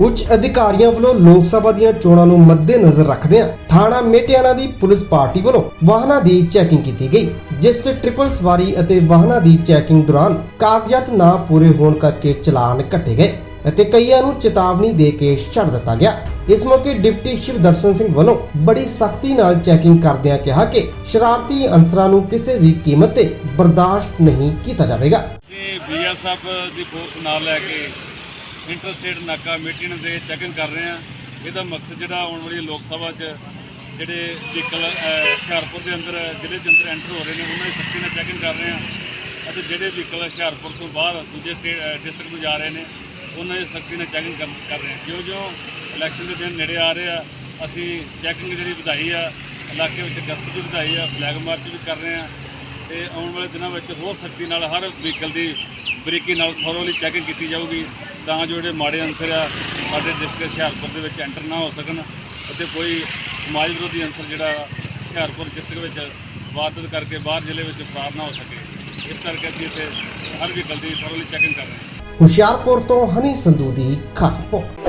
ਉੱਚ ਅਧਿਕਾਰੀਆਂ ਵੱਲੋਂ ਲੋਕ ਸਭਾ ਦੀਆਂ ਚੋਣਾਂ ਨੂੰ ਮੱਦੇਨਜ਼ਰ ਰੱਖਦਿਆਂ ਥਾਣਾ ਮੇਟਿਆਣਾ ਦੀ ਪੁਲਿਸ ਪਾਰਟੀ ਵੱਲੋਂ ਵਾਹਨਾਂ ਦੀ ਚੈਕਿੰਗ ਕੀਤੀ ਗਈ, ਜਿਸ 'ਚ ਟ੍ਰਿਪਲ ਸਵਾਰੀ ਅਤੇ ਵਾਹਨਾਂ ਦੀ ਚੈਕਿੰਗ ਦੌਰਾਨ ਕਾਗਜ਼ਾਤ ਨਾ ਪੂਰੇ ਹੋਣ ਕਰਕੇ ਚਲਾਨ ਕੱਟੇ ਗਏ ਅਤੇ ਕਈਆਂ ਨੂੰ ਚੇਤਾਵਨੀ ਦੇ ਕੇ ਛੱਡ ਦਿੱਤਾ ਗਿਆ। ਇਸ ਮੌਕੇ ਡਿਪਟੀ ਸ਼ਿਵ ਦਰਸ਼ਨ ਸਿੰਘ ਵੱਲੋਂ ਬੜੀ ਸਖਤੀ ਨਾਲ ਚੈਕਿੰਗ ਕਰਦਿਆਂ ਕਿਹਾ ਕਿ ਸ਼ਰਾਰਤੀ ਅਨਸਰਾਂ ਨੂੰ ਕਿਸੇ ਵੀ ਕੀਮਤ ਤੇ ਬਰਦਾਸ਼ਤ ਨਹੀਂ ਕੀਤਾ ਜਾਵੇਗਾ। ਅਸੀਂ ਬੀਐਸਐਫ ਦੀ ਫੋਰਸ ਨਾਲ ਲੈ ਕੇ ਇੰਟਰਸਟੇਟ ਨਾਕਾ ਮੀਟਿੰਗ ਦੇ ਚੈਕਿੰਗ ਕਰ ਰਹੇ ਹਾਂ। ਇਹਦਾ ਮਕਸਦ ਜਿਹੜਾ ਆਉਣ ਵਾਲੀ ਲੋਕ ਸਭਾ 'ਚ ਜਿਹੜੇ ਵਹੀਕਲ ਹੁਸ਼ਿਆਰਪੁਰ ਦੇ ਅੰਦਰ ਜ਼ਿਲ੍ਹੇ ਦੇ ਅੰਦਰ ਐਂਟਰ ਹੋ ਰਹੇ ਨੇ, ਉਹਨਾਂ ਦੀ ਸਖਤੀ ਨਾਲ ਚੈਕਿੰਗ ਕਰ ਰਹੇ ਹਾਂ। ਅਤੇ ਜਿਹੜੇ ਵਹੀਕਲ ਹੁਸ਼ਿਆਰਪੁਰ ਤੋਂ ਬਾਹਰ ਦੂਜੇ ਸਟੇਟ ਡਿਸਟ੍ਰਿਕਟ ਨੂੰ ਜਾ ਰਹੇ ਨੇ, ਉਹਨਾਂ ਦੀ ਸਖਤੀ ਨਾਲ ਚੈਕਿੰਗ ਕਰ ਕਰ ਰਹੇ ਹਾਂ। ਜਿਉਂ ਜਿਉਂ ਇਲੈਕਸ਼ਨ ਦੇ ਦਿਨ ਨੇੜੇ ਆ ਰਹੇ ਆ, ਅਸੀਂ ਚੈਕਿੰਗ ਜਿਹੜੀ ਵਧਾਈ ਆ, ਇਲਾਕੇ ਵਿੱਚ ਗਸ਼ਤ ਵੀ ਵਧਾਈ ਆ ਫਲੈਗ ਮਾਰਚ ਵੀ ਕਰ ਰਹੇ ਆ ਤੇ ਆਉਣ ਵਾਲੇ ਦਿਨਾਂ ਵਿੱਚ ਹੋਰ ਸਖਤੀ ਨਾਲ ਹਰ ਵਹੀਕਲ ਦੀ ਬਰੀਕੀ ਨਾਲ ਥੋਰੋਲੀ ਚੈਕਿੰਗ ਕੀਤੀ ਜਾਊਗੀ, ਤਾਂ ਜੋ ਜਿਹੜੇ ਮਾੜੇ ਅੰਸਰ ਆ, ਸਾਡੇ ਡਿਸਟ੍ਰਿਕਟ ਹੁਸ਼ਿਆਰਪੁਰ ਦੇ ਵਿੱਚ ਐਂਟਰ ਨਾ ਹੋ ਸਕਣ ਅਤੇ ਕੋਈ ਸਮਾਜ ਵਿਰੋਧੀ ਅੰਸਰ ਜਿਹੜਾ ਹੁਸ਼ਿਆਰਪੁਰ ਡਿਸਟ੍ਰਿਕਟ ਵਿੱਚ ਵਾਰਦਾਤ ਕਰਕੇ ਬਾਹਰ ਜ਼ਿਲ੍ਹੇ ਵਿੱਚ ਫਰਾਰ ਨਾ ਹੋ ਸਕੇ। ਇਸ ਕਰਕੇ ਅਸੀਂ ਇੱਥੇ ਹਰ ਵਹੀਕਲ ਦੀ ਥੋਰੋਲੀ ਚੈਕਿੰਗ ਕਰ ਰਹੇ ਹਾਂ। ਹੁਸ਼ਿਆਰਪੁਰ ਤੋਂ ਹਨੀ ਸੰਧੂ ਦੀ ਖਾਸ ਰਿਪੋਰਟ।